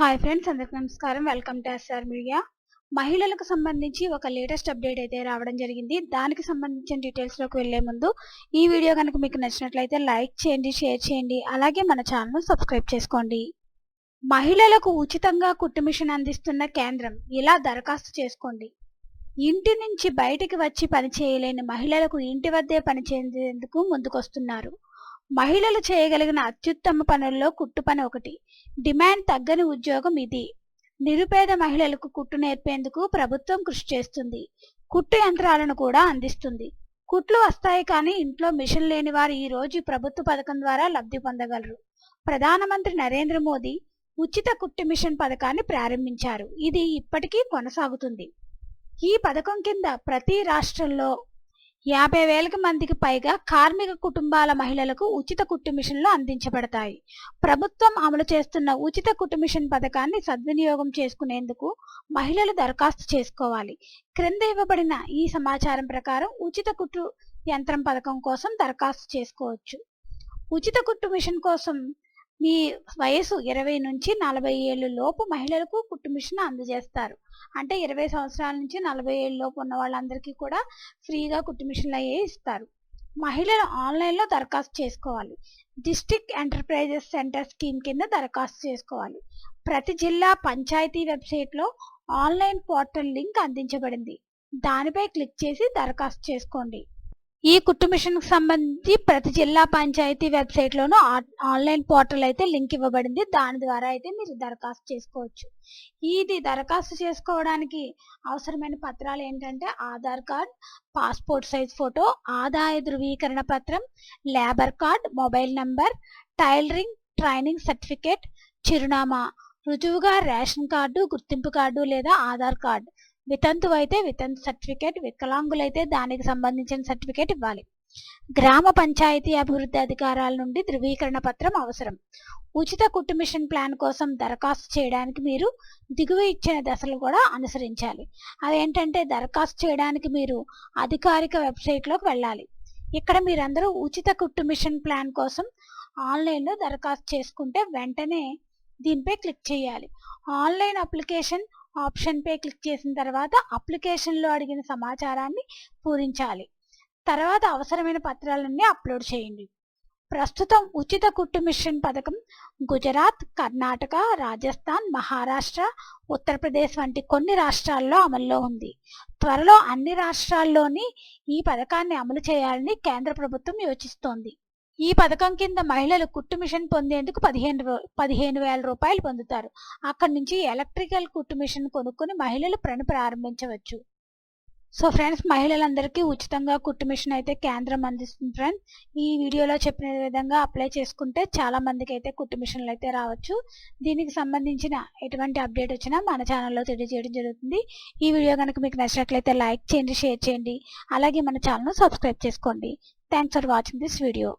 Hi friends అందరికి నమస్కారం. Welcome to SR media మహిళలకు సంబంధించి ఒక లేటెస్ట్ అప్డేట్ అయితే రావడం జరిగింది. దానికి సంబంధించిన డీటెయిల్స్లోకి వెళ్ళే ముందు ఈ వీడియో కనుక మీకు నచ్చినట్లయితే లైక్ చేయండి షేర్ చేయండి అలాగే మన ఛానల్ను సబ్స్క్రైబ్ చేసుకోండి. మహిళలకు ఉచితంగా కుట్టు మిషన్ అందిస్తున్న కేంద్రం ఇలా దరఖాస్తు చేసుకోండి. ఇంటి నుంచి బయటికి వచ్చి పని చేయలేని మహిళలకు ఇంటి వద్దే పనిచేసేందుకు ముందుకొస్తున్నారు. మహిళలు చేయగలిగిన అత్యుత్తమ పనుల్లో కుట్టు పని ఒకటి. డిమాండ్ తగ్గని ఉద్యోగం ఇది. నిరుపేద మహిళలకు కుట్టు నేర్పేందుకు ప్రభుత్వం కృషి చేస్తుంది. కుట్టు యంత్రాలను కూడా అందిస్తుంది. కుట్లు వస్తాయి కానీ ఇంట్లో మిషన్ లేని వారు ఈ రోజు ప్రభుత్వ పథకం ద్వారా లబ్ధి పొందగలరు. ప్రధానమంత్రి నరేంద్ర మోదీ ఉచిత కుట్టు మిషన్ పథకాన్ని ప్రారంభించారు. ఇది ఇప్పటికీ కొనసాగుతుంది. ఈ పథకం కింద ప్రతి రాష్ట్రంలో యాభై వేలకు మందికి పైగా కార్మిక కుటుంబాల మహిళలకు ఉచిత కుట్టు మిషన్లు అందించబడతాయి. ప్రభుత్వం అమలు చేస్తున్న ఉచిత కుట్టు మిషన్ పథకాన్ని సద్వినియోగం చేసుకునేందుకు మహిళలు దరఖాస్తు చేసుకోవాలి. క్రింద ఇవ్వబడిన ఈ సమాచారం ప్రకారం ఉచిత కుట్టు యంత్రం పథకం కోసం దరఖాస్తు చేసుకోవచ్చు. ఉచిత కుట్టు మిషన్ కోసం మీ వయసు ఇరవై నుంచి నలభై ఏళ్ళు లోపు మహిళలకు కుట్టు మిషన్ అందజేస్తారు. అంటే ఇరవై సంవత్సరాల నుంచి నలభై ఏళ్ళ లోపు ఉన్న వాళ్ళందరికీ కూడా ఫ్రీగా కుట్టు మిషన్లు అయ్యే ఇస్తారు. మహిళలు ఆన్లైన్లో దరఖాస్తు చేసుకోవాలి. డిస్టిక్ ఎంటర్ప్రైజెస్ సెంటర్ స్కీమ్ కింద దరఖాస్తు చేసుకోవాలి. ప్రతి జిల్లా పంచాయతీ వెబ్సైట్లో ఆన్లైన్ పోర్టల్ లింక్ అందించబడింది. దానిపై క్లిక్ చేసి దరఖాస్తు చేసుకోండి. ఈ కుట్టు మిషన్కి సంబంధించి ప్రతి జిల్లా పంచాయతీ వెబ్సైట్లోనూ ఆన్లైన్ పోర్టల్ అయితే లింక్ ఇవ్వబడింది. దాని ద్వారా అయితే మీరు దరఖాస్తు చేసుకోవచ్చు. ఇది దరఖాస్తు చేసుకోవడానికి అవసరమైన పత్రాలు ఏంటంటే Aadhaar card passport size photo ఆదాయ ధృవీకరణ పత్రం labour card mobile number tailoring training certificate చిరునామా రుజువుగా రేషన్ కార్డు గుర్తింపు కార్డు లేదా ఆధార్ కార్డు. వితంతు అయితే వితంతు సర్టిఫికేట్ వికలాంగులైతే దానికి సంబంధించిన సర్టిఫికేట్ ఇవ్వాలి. గ్రామ పంచాయతీ అభివృద్ధి అధికారాల నుండి ధృవీకరణ పత్రం అవసరం. ఉచిత కుట్టు మిషన్ ప్లాన్ కోసం దరఖాస్తు చేయడానికి మీరు దిగువ ఇచ్చిన దశలు కూడా అనుసరించాలి. అదేంటంటే దరఖాస్తు చేయడానికి మీరు అధికారిక వెబ్సైట్లోకి వెళ్ళాలి. ఇక్కడ మీరందరూ ఉచిత కుట్టు మిషన్ ప్లాన్ కోసం ఆన్లైన్లో దరఖాస్తు చేసుకుంటే వెంటనే దీనిపై క్లిక్ చేయాలి. ఆన్లైన్ అప్లికేషన్ ఆప్షన్పై క్లిక్ చేసిన తర్వాత అప్లికేషన్లో అడిగిన సమాచారాన్ని పూరించాలి. తర్వాత అవసరమైన పత్రాలన్నీ అప్లోడ్ చేయండి. ప్రస్తుతం ఉచిత కుట్టు మిషన్ పథకం గుజరాత్ కర్ణాటక రాజస్థాన్ మహారాష్ట్ర ఉత్తరప్రదేశ్ వంటి కొన్ని రాష్ట్రాల్లో అమల్లో ఉంది. త్వరలో అన్ని రాష్ట్రాల్లోని ఈ పథకాన్ని అమలు చేయాలని కేంద్ర ప్రభుత్వం యోచిస్తోంది. ఈ పథకం కింద మహిళలు కుట్టు మిషన్ పొందేందుకు పదిహేను పదిహేను వేల రూపాయలు పొందుతారు. అక్కడి నుంచి ఎలక్ట్రికల్ కుట్టు మిషన్ కొనుక్కొని మహిళలు పని ప్రారంభించవచ్చు. సో ఫ్రెండ్స్ మహిళలందరికీ ఉచితంగా కుట్టు మిషన్ అయితే కేంద్రం అందిస్తుంది ఫ్రెండ్స్. ఈ వీడియోలో చెప్పిన విధంగా అప్లై చేసుకుంటే చాలా మందికి అయితే కుట్టు మిషన్లు అయితే రావచ్చు. దీనికి సంబంధించిన ఎటువంటి అప్డేట్ వచ్చినా మన ఛానల్లో తెలియజేయడం జరుగుతుంది. ఈ వీడియో కనుక మీకు నచ్చినట్లయితే లైక్ చేయండి షేర్ చేయండి. అలాగే మన ఛానల్ సబ్స్క్రైబ్ చేసుకోండి. Thanks for watching this video